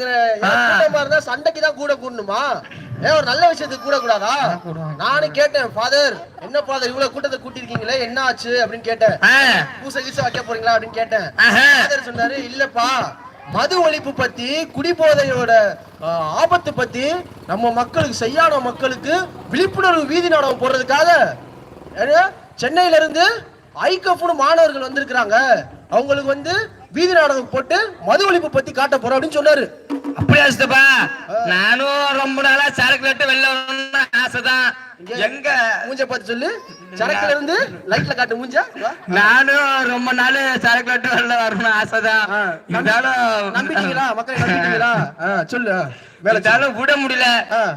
இருந்தா சண்டைக்கு தான் கூட கூடணுமா? ஏன் ஒரு நல்ல விஷயத்துக்கு கூட கூடாதா? நானும் கேட்டேன் ஃபாதர் என்ன ஃபாதர் இவ்வளவு கூட்டத்தை கூட்டிருக்கீங்களே என்ன ஆச்சு? அப்படின்னு கேட்டேன். பூசை கீசை வைக்க போறீங்களா அப்படின்னு கேட்டேன். ஃபாதர் சொன்னாரு இல்லப்பா மது ஒழிப்பு பத்தி குடிபோதையோட ஆபத்து பத்தி நம்ம மக்களுக்கு செய்யான மக்களுக்கு விழிப்புணர்வு வீதி நாடகம் போடுறதுக்காக. சென்னையில இருந்து ஐகஃப்னு மாணவர்கள் வந்திருக்கிறாங்க. அவங்களுக்கு வந்து வீதி நாடகம் போட்டு மது ஒழிப்பு பத்தி காட்ட போறோம் அப்படின்னு சொன்னாரு. அப்படியா சித்தப்பா? நானும் ரொம்ப நாளா சரக்கு நட்டு வெளில வரணும்னு ஆசைதான். எங்க? மூஞ்ச பார்த்து சொல்லு. சரக்குல இருந்து லைட்ல காட்டு மூஞ்சா. நானும் ரொம்ப நாள் சரக்கு நட்டு வெளில வரணும்னு ஆசைதான். இருந்தாலும் நம்பிட்டீங்களா? மக்களை நம்பிட்டீங்களா சொல்லு. வேலை சொல்லு. இருந்தாலும் விட முடியல.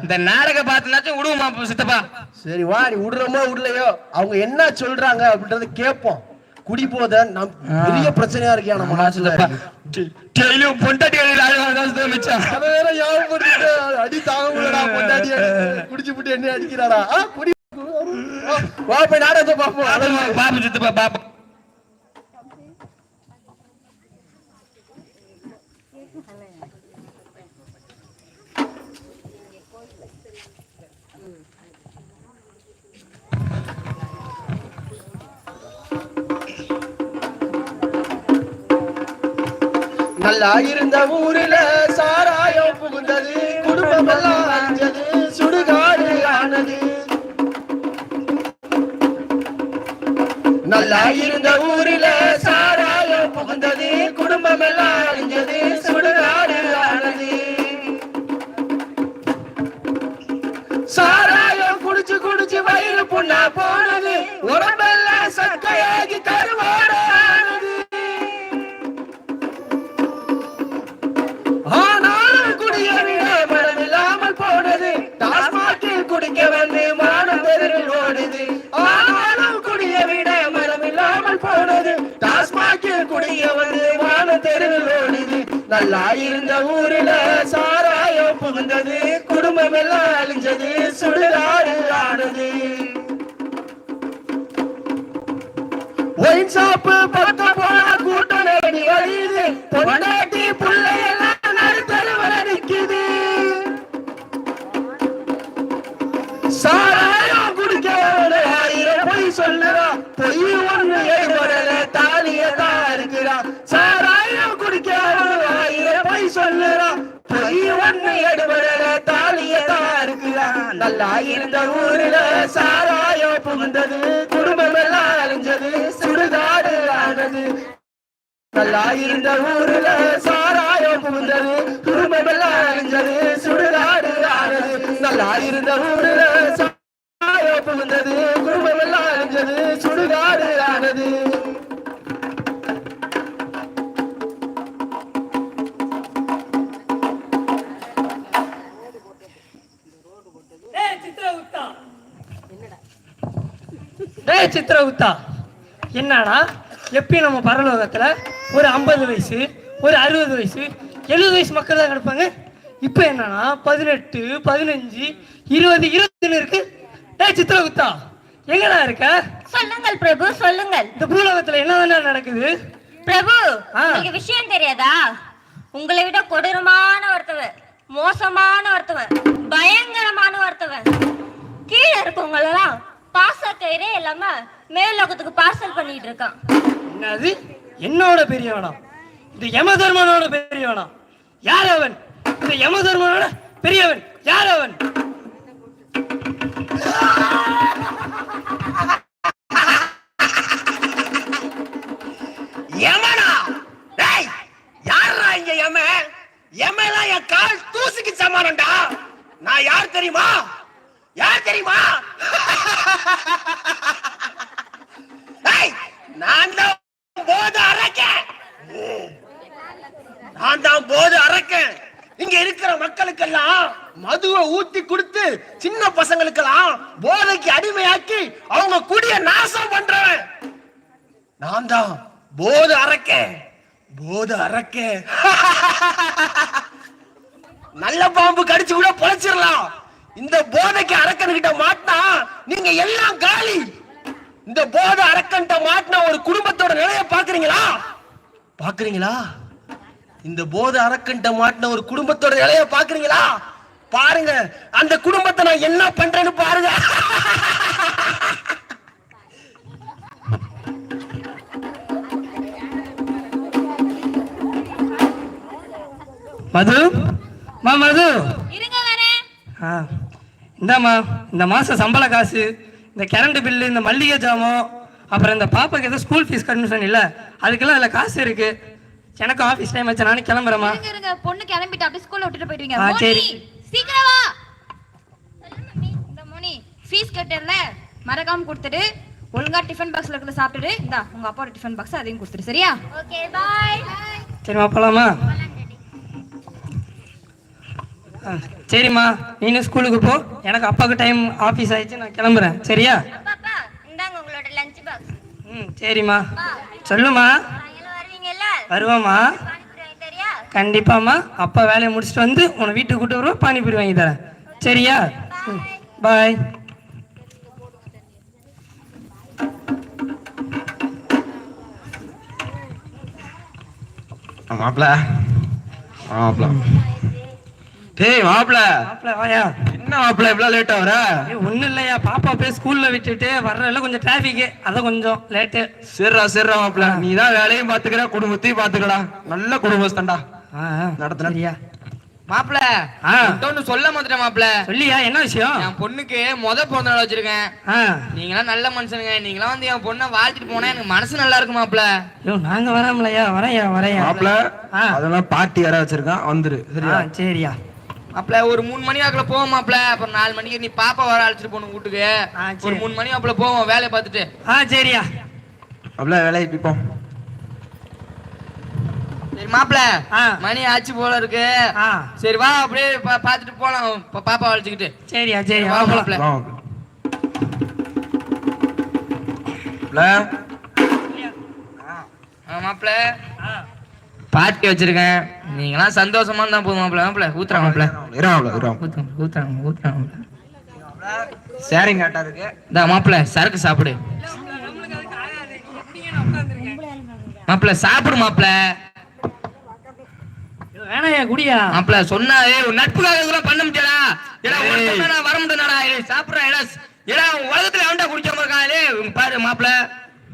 இந்த நாடக பார்த்துனாச்சும் விடுவோமா சித்தப்பா? சரி வா. நீ விடுறோமோ விடலையோ? அவங்க என்ன சொல்றாங்க அப்படின்றத கேட்போம். குடி போத நம் பெரிய பிரச்சனையா இருக்கியா நம்ம நாட்டுல. டெய்லியும் பொண்டாட்டி அடி தாங்க முடியலடா பொண்டாட்டி குடிச்சு புட்டு என்ன அடிக்கிறாரா குடி. போய் நாடகத்தை பாப்போம் அதான் பாபு சித்தப்பா பாபு நல்லா இருந்த ஊரில சாராயம் புகுந்தது. குடும்பம் எல்லாம் அழிஞ்சது சுடுகாடு ஆனது நல்லா இருந்த ஊரில சாராயம் புகுந்தது. குடும்பம் எல்லாம் அழிஞ்சது சுடுகாடு ஆனது சாராயம் குடிச்சு குடிச்சு வயிறு புண்ணா போனது. உடம்பெல்லாம் சக்கையாகி தருவாடா நல்லா இருந்த ஊருல சாராயம் புகுந்தது குடும்பம் எல்லாம் அழிஞ்சது சுடுகாடு ஆனது. ஒயின் சாப்பு பக்கம் போனா கூட்டம் நடி வழியுது பொண்டாட்டி எடுபடல தாலிய இருக்கலாம் நல்லா இருந்த ஊரில சாராயம் புகுந்தது. குடும்பம் எல்லாம் அழிஞ்சது. சுடுகாடு ஆனது. நல்லா இருந்த ஊருல சாராயம் புகுந்தது. குடும்பம் எல்லாம் அழிஞ்சது. சுடுகாடு ஆனது. நல்லா இருந்த ஊருல சாராயம் புகுந்தது. குடும்பம் எல்லாம் அழிஞ்சது. சுடுகாடு ஆனது. டேய் சித்ரகுப்தா என்னடா? எப்பயும் நம்ம பரலோகத்துல ஒரு ஐம்பது வயசு ஒரு அறுபது வயசு எழுபது வயசு மக்கள் தான் கிடப்பாங்க? இப்போ என்னன்னா பதினெட்டு பதினஞ்சு இருபது இருபதுன்னு இருக்கு. டேய் சித்ரகுப்தா எங்கடா இருக்க? சொல்லுங்கள் பிரபு சொல்லுங்கள். இந்த பூலோகத்துல என்ன நடக்குது? பிரபு. உங்களுக்கு விஷயம் தெரியாதா? உங்களை விட கொடூரமான ஒருத்தவன் மோசமான ஒருத்தவன் பயங்கரமான ஒருத்தவன் கீழே இருக்கவங்களெல்லாம் பாசக்கயிறே இல்லாம மேல்லோகத்துக்கு பார்சல் பண்ணிட்டு இருக்கான். என்னது? என்னோட பெரியவனா? இந்த யமதர்மனோட பெரியவனா? யார் அவன்? இந்த யமதர்மனோட பெரியவன். யார் அவன்? யமனா? டேய் யாரா இங்க யம யமலாம் என் கால் தூசிக்கு சமானம்டா. நான் யார் தெரியுமா? யார் தெரியுமா? நான் தான் போது அரக்கேன். நான் தான் போது அரக்கேன். இங்க இருக்கிற மக்களுக்கெல்லாம் மதுவை ஊத்தி கொடுத்து சின்ன பசங்களுக்கெல்லாம் போதைக்கு அடிமையாக்கி அவங்க குடிய நாசம் பண்றவன். நான் தான் போது அரக்க போது அரக்க நல்ல பாம்பு கடிச்சு கூட பொழைச்சிடலாம். இந்த போதைக்கு அரக்கன் கிட்ட மாட்டினா நீங்க எல்லாம் காலி. இந்த போதை அரக்கன்ட்ட மாட்டின ஒரு குடும்பத்தோட நிலைய பாக்குறீங்களா பாக்குறீங்களா இந்த போதை அரக்கன்ட்ட மாட்டின ஒரு குடும்பத்தோட இலைய பாக்குறீங்களா பாருங்க அந்த குடும்பத்தை நான் என்ன பண்றேன்னு பாருங்க. மது? மா மது? ஆ. இந்தாம்மா இந்த மாதம் சம்பள காசு இந்த கரண்ட் பில்லு இந்த மல்லிகை ஜாமான் அப்புறம் இந்த பாப்பாக்கு ஏதோ ஸ்கூல் ஃபீஸ் கட்டணும் சொன்னில்ல அதுக்கெல்லாம் அதில் காசு இருக்கு. எனக்கும் ஆஃபீஸ் டைம் ஆச்சு நானும் இருங்க பொண்ணு கிளம்பிட்டு அப்படியே ஸ்கூல்ல விட்டுட்டு போயிடுவீங்க. ஆ, சரி. சீக்கிரம் வா. இந்த மோனி ஃபீஸ் கட்டல மறக்காம கொடுத்துடு. ஒழுங்கா டிஃபன் பாக்ஸ்ல இருக்கிறத சாப்பிட்டுடு. இந்தா உங்க அப்பாவோட டிஃபன் பாக்ஸ் அதையும் கொடுத்துரு சரியா? ஓகே பாய் சரிம்மா போகலாமா ஆ சரிம்மா. நீனும் ஸ்கூலுக்கு போ. எனக்கு அப்பாவுக்கு டைம் ஆஃபீஸ் ஆயிடுச்சு நான் கிளம்புறேன். சரியா? பாப்பா இந்தாங்க உங்களோட லஞ்ச் பாக்ஸ் ம் சரிம்மா. சொல்லுமா வருவாம்மா. கண்டிப்பாம்மா. அப்பா வேலையை முடிச்சுட்டு வந்து உன்னை வீட்டுக்கு கூட்டு வருவோம் பானிபூரி வாங்கி தரேன். சரியா? ம் பாய். மாப்பிள மாப்பிள டேய் மாப்பிள. மாப்பிள்ள வாயா. என்ன மாப்பிள இவ்வளவு வர? ஏய் ஒன்றும் இல்லையா? பாப்பா போய் ஸ்கூலில் விட்டுட்டு வர்றதுல கொஞ்சம் டிராஃபிக்கு அதான் கொஞ்சம் லேட்டு சரிடா சரிடா மாப்பிள. நீ தான் வேலையும் பாத்துக்கிற குடும்பத்தையும் பாத்துக்கடா. நல்ல நடத்துறேன். சரியா. மாப்பிள ஆ. ஒன்று சொல்ல மாட்டேன் மாப்பிள. சொல்லியா? என்ன விஷயம்? என் பொண்ணுக்கு முத பிறந்த நாள் வச்சிருக்கேன். நீங்களாம் நல்ல மனுஷனுங்க. நீங்களாம் வந்து என் பொண்ணை வாழ்த்திட்டு போனா எனக்கு மனசு நல்லா இருக்கு மாப்பிள. ஐயோ நாங்க வரோம்லையா? வரையா வரையா? மாப்பிள. அதெல்லாம் பார்ட்டி வேற வச்சிருக்கான் வந்துரு. சரியா? சரியா. மாப்பிள ஒரு மூணு மணி வாக்குல போவோம் மாப்பிள. அப்புறம் நாலு மணிக்கு நீ பாப்பா வர அழைச்சிட்டு போகணும் வீட்டுக்கு. சரி. ஒரு மூணு மணி வாக்குல போவோம் வேலையை பார்த்துட்டு. ஆ சரியா. மாப்பிள வேலையை பிப்போம் சரி மாப்பிள. மணி ஆச்சு போல இருக்கு. சரி வா அப்படியே பா- பார்த்துட்டு போலாம். பாப்பா அழைச்சிக்கிட்டு. சரியா சரியா. வா. மாப்பிள. மாப்பிள. பார்ட்டி வச்சிருக்கேன். நீங்களாம் சந்தோஷமா இருந்தா போதும் மாப்பிள மாப்பிள ஊத்துறா மாப்பிள இரு மாப்பிள இரு ஊத்துறா ஊத்துறா ஊத்துறா மாப்பிள ஷேரிங் கரெக்டா இருக்கு. இந்தா மாப்பிள சரக்கு சாப்பிடு. மாப்பிள சாப்பிடு மாப்பிள ஐயோ, வேணாயா குடியா? மாப்பிள சொன்னா ஏய் ஒரு நட்புக்காக இதெல்லாம் பண்ண முடியாதா? ஏடா வர முடியாடா சாப்பிடுறா ஏடா. ஏடா உலகத்துல அவன்டா குடிக்காம இருக்கான்? பாரு மாப்பிள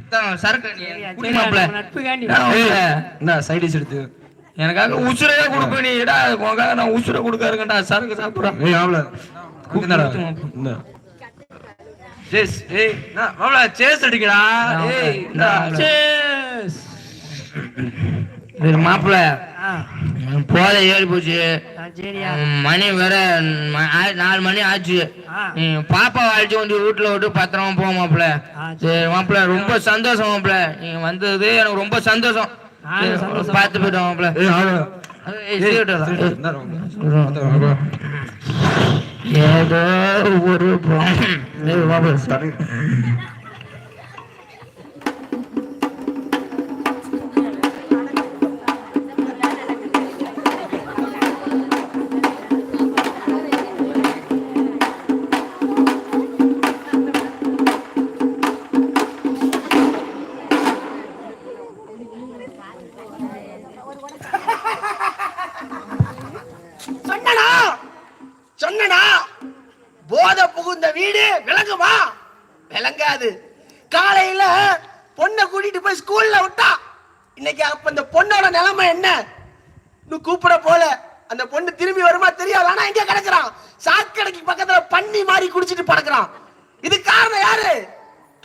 இதான் சரக்கு நீ குடி மாப்பிள நட்புக்காண்டி ஏடா, மாப்பிள, என்ன சைட் டிஷ் எடுத்து. எனக்காக உசுரையே கொடுப்ப நீ ஏடா உனக்காக நான் உசுரை கொடுக்க இருக்கேன்டா சரக்கு சாப்பிடுறேன் ஏய். இந்த. சேஸ் ஏய் என்ன மாப்பிள சேஸ் அடிக்கடா. ஏய் இந்தா. Cheers. இது மாப்பிள. ஆ. போதை ஏறி போச்சு. சரியா மணி வேற நாலு மணி ஆச்சு. பாப்பா அழைச்சு வந்து வீட்டுல விட்டு பத்திரமா போ மாப்பிள சரி மாப்பிள ரொம்ப சந்தோஷம் மாப்பிள நீங்க வந்தது எனக்கு ரொம்ப சந்தோஷம். பார்த்து போயிட்டோம் மாப்பிள. ஏதோ ஒரு தெரியாது எங்க கிடக்குறான். சாக்கடைக்கு பக்கத்துல பண்ணி மாறி குடிச்சிட்டு பறக்குறான் இது காரணம் யாரு?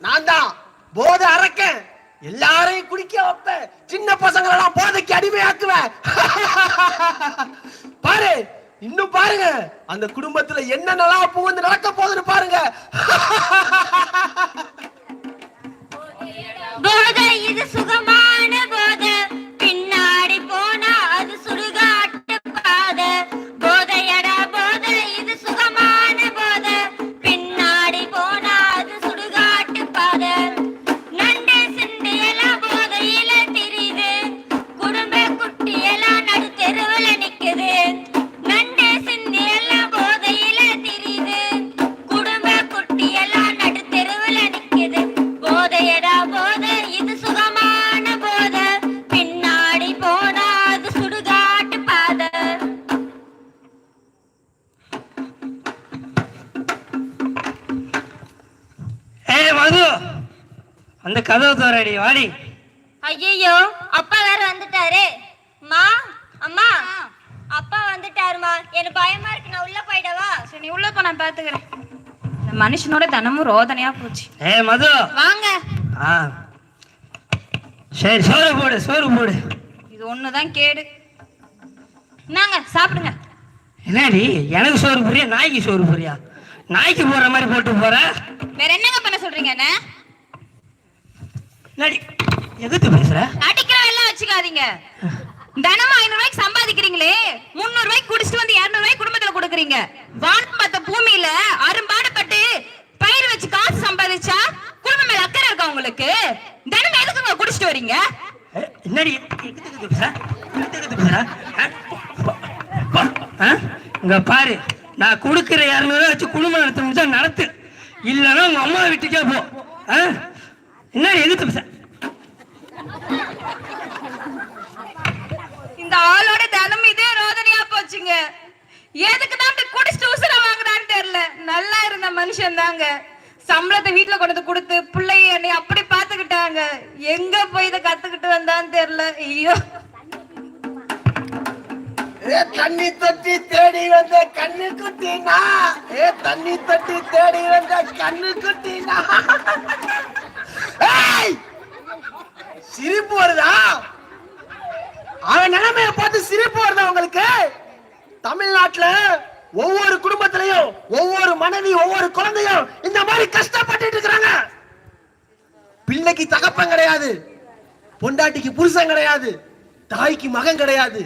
நான் தான். போதை அறக்கேன் எல்லாரையும் குடிக்க வைப்பேன். சின்ன பசங்களை எல்லாம் போதைக்கு அடிமையாக்குவேன். பாரு இன்னும் பாருங்க. அந்த குடும்பத்துல என்னென்னலாம் புகுந்து நடக்க போகுதுன்னு பாருங்க. இது சுகமா? அந்த கதவை தோறடி வாடி. ஐயோ அப்பா வேற வந்துட்டாரு. மா அம்மா. அப்பா வந்துட்டாருமா. எனக்கு பயமா இருக்கு. நான் உள்ள போயிடவா? சரி நீ உள்ள போ நான் பாத்துக்கிறேன். இந்த மனுஷனோட தினமும் ரோதனையா போச்சு. ஏ மது. வாங்க. ஆ. சரி சோறு போடு சோறு போடு. இது ஒண்ணுதான் கேடு. என்னங்க சாப்பிடுங்க. என்னடி எனக்கு சோறு புரியா நாய்க்கு சோறு புரியா? நாய்க்கு போற மாதிரி போட்டு போற? வேற என்னங்க பண்ண சொல்றீங்க என்ன என்னடி எதிர்த்து பேசுற? நடிக்கிற எல்லாம் வச்சுக்காதீங்க. தினமும் ஐநூறு ரூபாய்க்கு சம்பாதிக்கிறீங்களே முந்நூறு ரூபாய்க்கு குடிச்சிட்டு வந்து இருநூறு ரூபாய்க்கு குடும்பத்துல கொடுக்குறீங்க. வானம் பார்த்த பூமியில அரும்பாடுபட்டு பயிர் வச்சு காசு சம்பாதிச்சா குடும்பம் மேல அக்கறை இருக்கா உங்களுக்கு? தினமும் எதுக்குங்க குடிச்சிட்டு வரீங்க? என்னடி? இங்க பாரு நான் கொடுக்குற இரநூறுவா வச்சு குடும்பம் நடத்த முடிஞ்சா நடத்து. இல்லைன்னா உங்க அம்மா வீட்டுக்கே போ ஆ? என்னடி எதிர்த்து பேசுற இந்த ஆளோட தினமும் இதே ரோதனையா போச்சுங்க. எதுக்கு தான் இப்படி குடிச்சிட்டு உசுர வாங்குறான்னு தெரியல. நல்லா இருந்த மனுஷன் தாங்க. சம்பளத்தை வீட்டுல கொண்டு வந்து கொடுத்து பிள்ளைய என்னை அப்படி பாத்துக்கிட்டாங்க எங்க போய் இதை கத்துக்கிட்டு வந்தான்னு தெரியல. ஐயோ. ஏ தண்ணி தொட்டி தேடி வந்த கண்ணு குட்டினா? ஏ தண்ணி தொட்டி தேடி வந்த கண்ணு குட்டினா! சிரிப்பு வருதா? அவன் நிலைமைய பார்த்து சிரிப்பு வருதா உங்களுக்கு? தமிழ்நாட்டுல ஒவ்வொரு குடும்பத்திலையும் ஒவ்வொரு மனைவி ஒவ்வொரு குழந்தையும் இந்த மாதிரி கஷ்டப்பட்டு இருக்கிறாங்க. பிள்ளைக்கு தகப்பன் கிடையாது. பொண்டாட்டிக்கு புருஷன் கிடையாது. தாய்க்கு மகன் கிடையாது.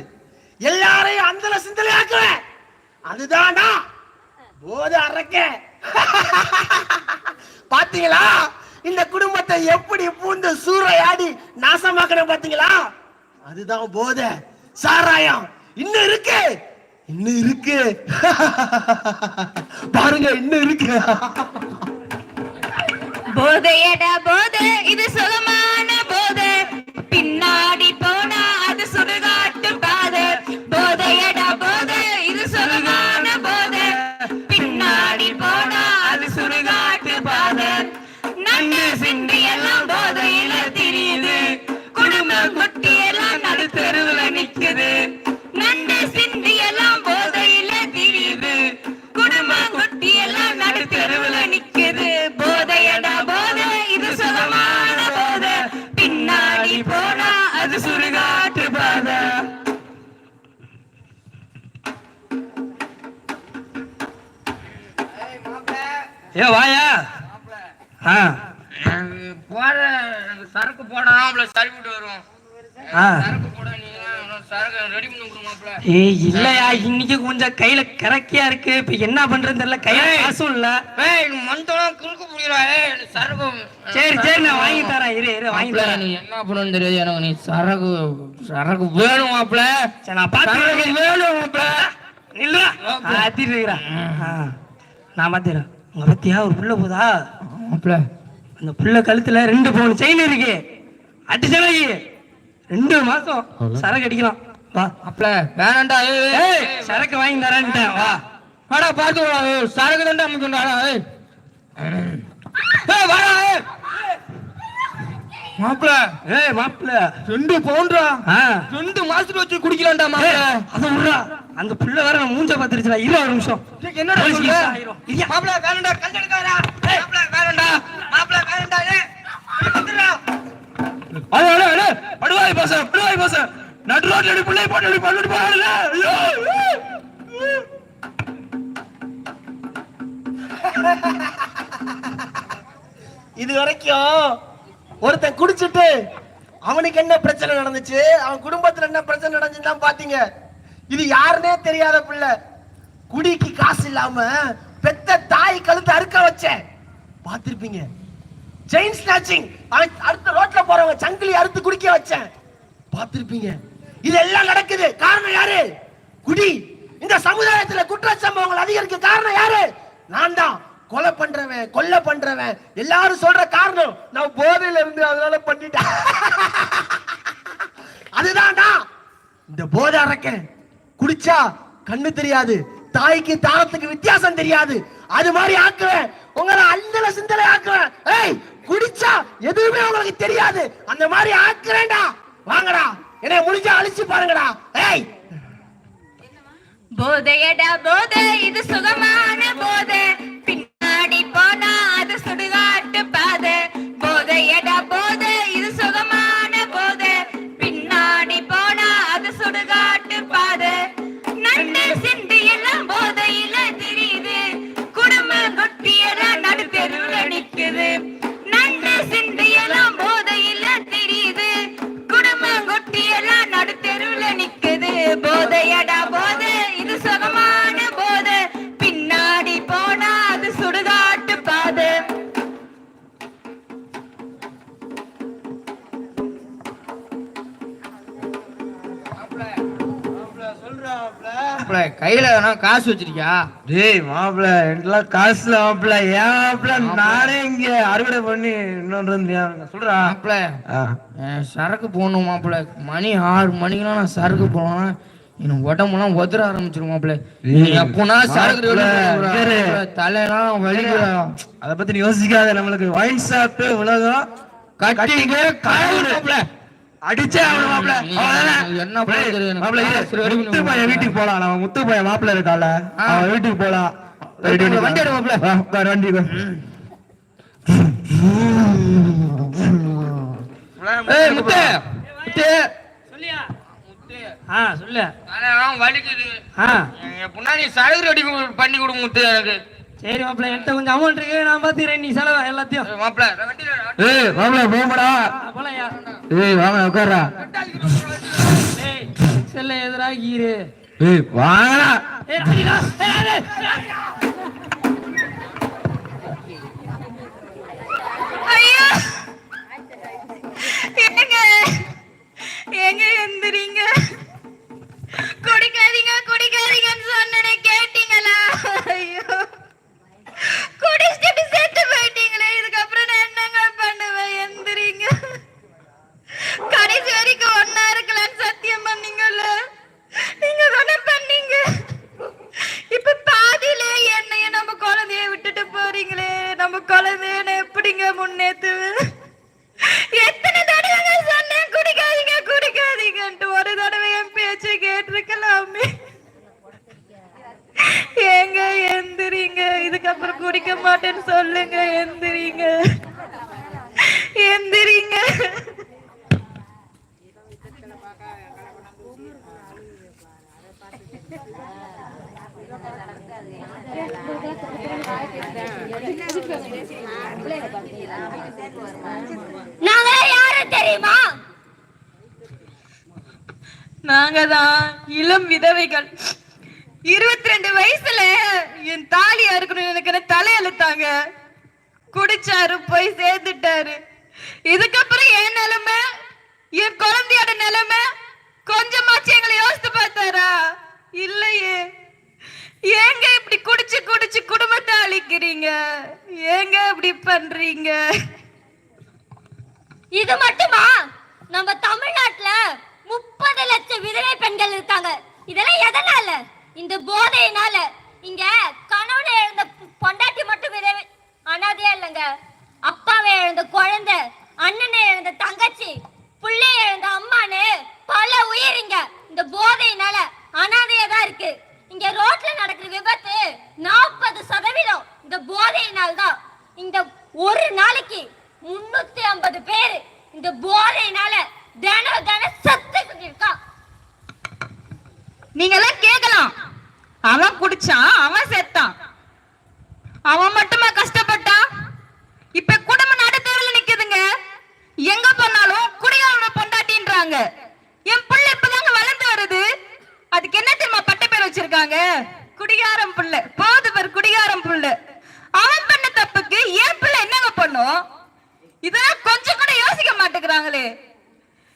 எல்லாரையும் அந்தல சிந்தனையாக்குறேன் அதுதானா போது அறக்க பாத்தீங்களா? இந்த குடும்பத்தை எப்படி பூந்து சூறையாடி நாசமாக்கணும் பாத்தீங்களா? அதுதான் போத. சாராயம். இன்னும் இருக்கு. இன்னும் இருக்கு. பாருங்க இன்னும் இருக்கு. போதையடா போதை இது சுகமான போதை. பின்னாடி ஏ வாயா. ஆ. எனக்கு சரக்கு வரும் போட நீங்க சரக்கு ரெடி பண்ணி கொடுங்க மாப்ள ஏய் இல்லையா இன்னைக்கு கொஞ்சம் கையில கரக்கியா இருக்கு. இப்ப என்ன பண்றதுன்னு தெரியல கையில. காசும் இல்ல. ஏய் மந்தம் குறுக்கு சரக்கு. சரி சரி நான் வாங்கி தரேன். இரு இரு வாங்கி மாப்ள தரேன். நீ என்ன பண்ணணும் தெரியாது. எனக்கு நீ சரக்கு சரக்கு வேணும் மாப்ள சரி நான் பாத்து வேணும் மாப்ள இருக்கிறேன் ஆ, நான் பாத்துறேன் உங்க பத்தியா ஒரு புள்ள போதா? அந்த புள்ள கழுத்துல ரெண்டு பவுன் செயின் இருக்கு. அடிச்சலைக்கு ரெண்டு மாசம் சரக்கு அடிக்கலாம். வா. ஏய் ஏய் சரக்கு வாங்கி தரேன்ட்டேன். வா. வாடா ஏய், சரக்கு தான்டா ஏய். வாடா மாப்ள ஏய் மாப்பிள்ள ரெண்டு பவுண்டா? ரெண்டு மாசத்துக்கு வச்சு குடிக்கலாம்டா ஏய், அதை விட்றா. அந்த புள்ள வேற மூஞ்ச பாத்துருச்சுடா. இரு ஒரு நிமிஷம். என்னடா சொல்ற? மாப்ள வேணாம்டா கஞ்சடிக்காரா மாப்ள வேணாம்டா. மாப்ள வேணாம்டா ஏய். அடே அடே அடே. படுவாய் பாச படுவாய் பாச. நடு ரோட்ல அடி பிள்ளை போட்டு அடி பண்ணிட்டு போறாங்கல்ல ஐயோ. இது வரைக்கும் ஒருத்தன் குடிச்சிட்டு அவனுக்கு என்ன பிரச்சனை நடந்துச்சு? அவன் குடும்பத்துல என்ன பிரச்சனை நடந்துச்சுன்னு பாத்தீங்க. இது யாருன்னே தெரியாத பிள்ளை. குடிக்கு காசு இல்லாம பெத்த தாய் கழுத்து அறுக்க வச்சேன். பாத்திருப்பீங்க செயின் ஸ்நாச்சிங் அவன் அடுத்த ரோட்ல போறவங்க சங்கிலி அறுத்து குடிக்க வச்சேன். பாத்திருப்பீங்க இதெல்லாம் நடக்குது. காரணம் யாரு? குடி. இந்த சமுதாயத்துல குற்ற சம்பவங்கள் அதிகரிக்க காரணம் யாரு? நான் தான். கொலை பண்றவன் கொலை பண்றவன். எல்லாரும் சொல்ற காரணம் நான் போதையில இருந்து அதனால பண்ணிட்டேன். அதுதான்டா. இந்த போதை அறக்கேன் குடிச்சா கண்ணு தெரியாது தாய்க்கு தாரத்துக்கு வித்தியாசம் தெரியாது. அது மாதிரி ஆக்குவேன். உங்களை அந்தல சிந்தனை ஆக்குவேன். ஏய் குடிச்சா எதுவுமே உங்களுக்கு தெரியாது. அந்த மாதிரி ஆக்குறேன்டா. வாங்கடா. என்ன முடிஞ்சா அழிச்சு பாருங்கடா. ஏய். போதையடா போதை. இது சுகமான போதை. பின்னாடி போனா அது சுடுகாட்டு காசு வச்சிருக்கியா? டேய் மாப்பிள்ள என்கிட்ட காசுல மாப்பிள்ள ஏன் மாப்பிள்ள நானே இங்க அறுவடை பண்ணி இன்னொன்று சொல்றா. மாப்பிள ஆ. அஹ், சரக்கு போகணும் மாப்பிள. மணி ஆறு மணிக்கெல்லாம் நான் சரக்கு போனேன் எனக்கு உடம்புலாம் உதற ஆரம்பிச்சிரும் மாப்பிள. நீ ஏய், எப்போனா சரக்கு தலையெல்லாம் வலிக்குதா? அத பத்தி யோசிக்காத. நம்மளுக்கு வைன் சாப்பிட்டு உலகம் கட்டிங்க கடவுள். அடிச்சே அவன. என்ன வீட்டுக்கு போலாம் நம்ம முத்து பையன் மாப்பிள்ள இருக்கால. அவன் வீட்டுக்கு போலாம் வண்டி மாப்பிள்ள. வண்டி முத்து. முத்து. சொல்லு. வலிக்குது. பண்ணி கொடு முத்து எனக்கு. சரி மாப்பிள்ள என்கிட்ட கொஞ்சம் அமௌண்ட் இருக்கு. நான் பாத்துக்கிறேன். நீ செலவு எல்லாத்தையும். ஏய், மாப்பிள வண்டியில ஏய் மாப்பிள்ள போங்கடா. ஆ, போலாம்யா ஏய் வாங்க உட்கார்றா. ஏய் செல்ல எதிரா ஈரு ஏய் வாங்கடா. ஏய் ராஜிடா ஏய் ராஜி, ராஜிடா. ஐயோ. தான் இளம் விதவைகள். இருபத்தி ரெண்டு வயசுல என் தாலியா இருக்கணும் எனக்கு தலையெழுத்தாங்க. குடிச்சாரு போய் சேர்ந்துட்டாரு இதுக்கப்புறம் என் நிலைமை என் குழந்தையோட நிலைமை கொஞ்சமாச்சு எங்களை யோசித்து பார்த்தாரா? இல்லையே. ஏங்க இப்படி குடிச்சு குடிச்சு குடும்பத்தை அழிக்கிறீங்க? ஏங்க இப்படி பண்றீங்க? இது மட்டுமா? நம்ம தமிழ்நாட்டுல முப்பது லட்சம் விதவை பெண்கள் இருக்காங்க. இதெல்லாம் எதனால? இந்த போதையினால. இங்க கணவனை இழந்த பொண்டாட்டி மட்டும் விதவை அனாதையா இல்லைங்க. அப்பாவை இழந்த குழந்தை அண்ணனை இழந்த தங்கச்சி பிள்ளை இழந்த அம்மான்னு பல உயிரிங்க. இந்த போதையினால அனாதையா தான் இருக்கு. இங்க ரோட்ல நடக்கிற விபத்து நாற்பது சதவீதம். இந்த போதையினால் தான் இந்த ஒரு நாளைக்கு முன்னூத்தி ஐம்பது பேர் இந்த போதையினால தினம் தினம் செத்துக்கிட்டு இருக்கான் நீங்க எல்லாம் கேட்கலாம். அவன் குடிச்சான் அவன் மட்டுமா கஷ்டப்பட்டான் இப்ப குடும்பம் நடுத்தருல நிக்குதுங்க எங்க போனாலும் குடிகாரனோட பொண்டாட்டின்றாங்க என் புள்ள இப்பதாங்க வளர்ந்து வருது அதுக்கு என்ன தெரியுமா பட்ட பேர் வச்சிருக்காங்க குடிகாரம் புள்ள போது பேர் குடிகாரம் புள்ள அவன் பண்ண தப்புக்கு என் பிள்ளை என்னங்க பண்ணும் இதெல்லாம் கொஞ்சம் கூட யோசிக்க மாட்டேங்கிறாங்களே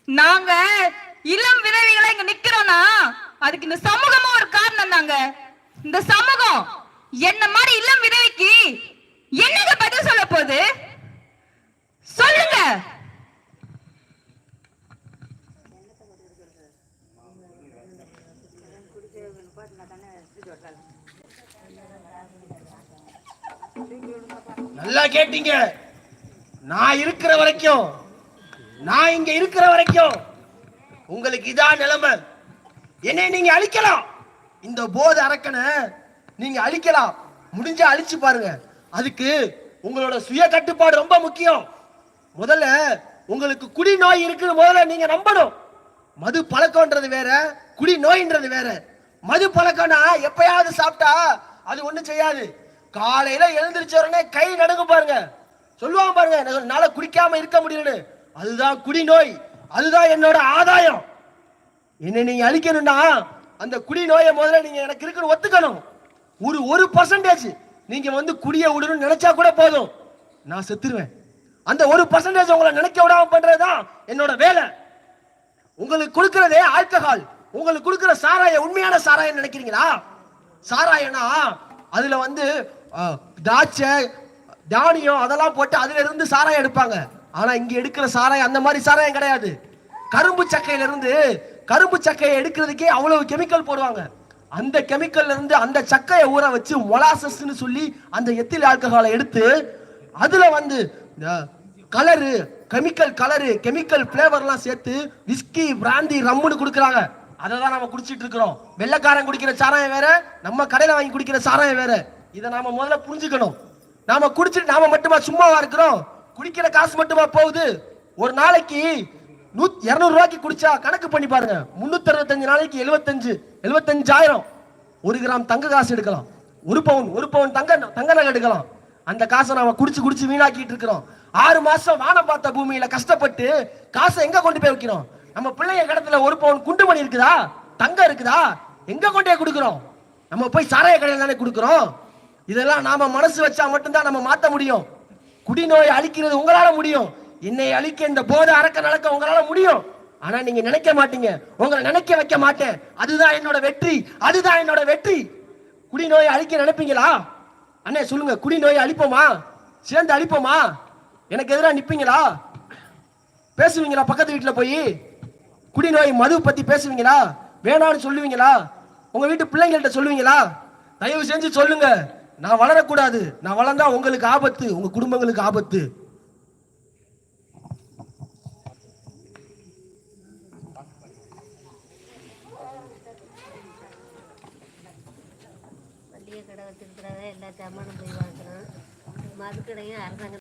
நாங்க இளம் விதவைகளை இங்க நிக்கிறோம்னா அதுக்கு இந்த சமூகமும் ஒரு காரணம் தாங்க இந்த சமூகம் என்ன மாதிரி இளம் விதவைக்கு என்னங்க பதில் சொல்ல போகுது சொல்லுங்க நல்லா கேட்டீங்க. நான் இருக்கிற வரைக்கும் நான் இங்க இருக்கிற வரைக்கும் உங்களுக்கு இதான் நிலைமை. என்னை நீங்க அழிக்கலாம். இந்த போதை அரக்கனை நீங்க அழிக்கலாம். முடிஞ்சா அழிச்சு பாருங்க. அதுக்கு உங்களோட சுய கட்டுப்பாடு ரொம்ப முக்கியம். முதல்ல உங்களுக்கு குடி நோய் இருக்குன்னு முதல்ல நீங்க நம்பணும். மது பழக்கம்ன்றது வேற குடி நோயின்றது வேற. மது பழக்கம்னா எப்பயாவது சாப்பிட்டா அது ஒண்ணும் செய்யாது. காலையில எழுந்திருச்ச உடனே கை நடுங்க பாருங்க. சொல்லுவாங்க பாருங்க எனக்கு என்னால குடிக்காம இருக்க முடியலன்னு. அதுதான் குடி நோய் அதுதான் என்னோட ஆதாயம். என்னை நீங்க அழிக்கணும்னா அந்த குடி நோயை முதல்ல நீங்க எனக்கு இருக்குன்னு ஒத்துக்கணும். ஒரு ஒரு பர்சன்டேஜ் நீங்க வந்து குடிய விடணும்னு நினைச்சா கூட போதும். நான் செத்துருவேன். அந்த ஒரு பர்சன்டேஜ் உங்களை நினைக்க விடாம பண்றதுதான் என்னோட வேலை. உங்களுக்கு கொடுக்கறதே ஆல்கஹால். உங்களுக்கு கொடுக்குற சாராய உண்மையான சாராயம் நினைக்கிறீங்களா? சாராயனா அதுல வந்து திராட்சை தானியம் அதெல்லாம் போட்டு அதுல இருந்து சாராயம் எடுப்பாங்க. ஆனா இங்க எடுக்கிற சாராயம் அந்த மாதிரி சாராயம் கிடையாது. கரும்பு சக்கையில இருந்து கரும்பு சக்கையை எடுக்கிறதுக்கே அவ்வளவு கெமிக்கல் போடுவாங்க. அந்த கெமிக்கல்ல இருந்து அந்த சக்கையை ஊற வச்சு மொலாசஸ்னு சொல்லி அந்த எத்தில் ஆல்கஹாலை எடுத்து அதுல வந்து கலரு கெமிக்கல் கலரு கெமிக்கல் ஃப்ளேவர்லாம் சேர்த்து விஸ்கி பிராந்தி ரம்முன்னு கொடுக்குறாங்க. அதை தான் நம்ம குடிச்சிட்டு இருக்கிறோம். வெள்ளைக்காரன் குடிக்கிற சாராயம் வேற நம்ம கடையில் வாங்கி குடிக்கிற சாராயம் வேற. இதை நாம முதல்ல புரிஞ்சுக்கணும். நாம குடிச்சிட்டு நாம மட்டுமா சும்மாவா இருக்கிறோம்? குடிக்கிற காசு மட்டுமா போகுது? ஒரு நாளைக்கு நூத் இரநூறு ரூபாய்க்கு குடிச்சா கணக்கு பண்ணி பாருங்க. முன்னூத்தி அறுபத்தஞ்சு நாளைக்கு எழுபத்தஞ்சு எழுபத்தஞ்சாயிரம் ஒரு கிராம் தங்க காசு எடுக்கலாம். ஒரு பவுன் ஒரு பவுன் தங்க தங்க நகை எடுக்கலாம். அந்த காசை நாம குடிச்சு குடிச்சு வீணாக்கிட்டு இருக்கிறோம். ஆறு மாசம் வானம் பார்த்த பூமியில கஷ்டப்பட்டு காசை எங்க கொண்டு போய் வைக்கிறோம்? நம்ம பிள்ளைய கடத்துல ஒரு பவுன் குண்டுமணி இருக்குதா? தங்கம் இருக்குதா? எங்க கொண்டே கொடுக்குறோம்? நம்ம போய் சாராய கடையில் தானே கொடுக்குறோம்? இதெல்லாம் நாம மனசு வச்சா மட்டும்தான் நம்ம மாத்த முடியும். குடிநோயை அழிக்கிறது உங்களால முடியும். என்னை அழிக்க இந்த போதை அறக்க நடக்க உங்களால முடியும். ஆனா நீங்க நினைக்க மாட்டீங்க. உங்களை நினைக்க வைக்க மாட்டேன். அதுதான் என்னோட வெற்றி. அதுதான் என்னோட வெற்றி. குடிநோயை அழிக்க நினைப்பீங்களா? அண்ணே சொல்லுங்க. குடிநோய் அழிப்போமா? சேர்ந்து அழிப்போமா? எனக்கு எதிராக நிப்பீங்களா? பேசுவீங்களா பக்கத்து வீட்டில் போய்? குடிநோய் மது பத்தி பேசுவீங்களா? வேணாம்னு சொல்லுவீங்களா? உங்க வீட்டு பிள்ளைங்கள்ட்ட சொல்லுவீங்களா? தயவு செஞ்சு சொல்லுங்க. நான் வளரக்கூடாது. நான் வளர்ந்தா உங்களுக்கு ஆபத்து. உங்க குடும்பங்களுக்கு ஆபத்து. கடை வச்சிருக்கிறவன் எல்லா சாமானும் போய் மதுக்கடையும் அரசாங்கம்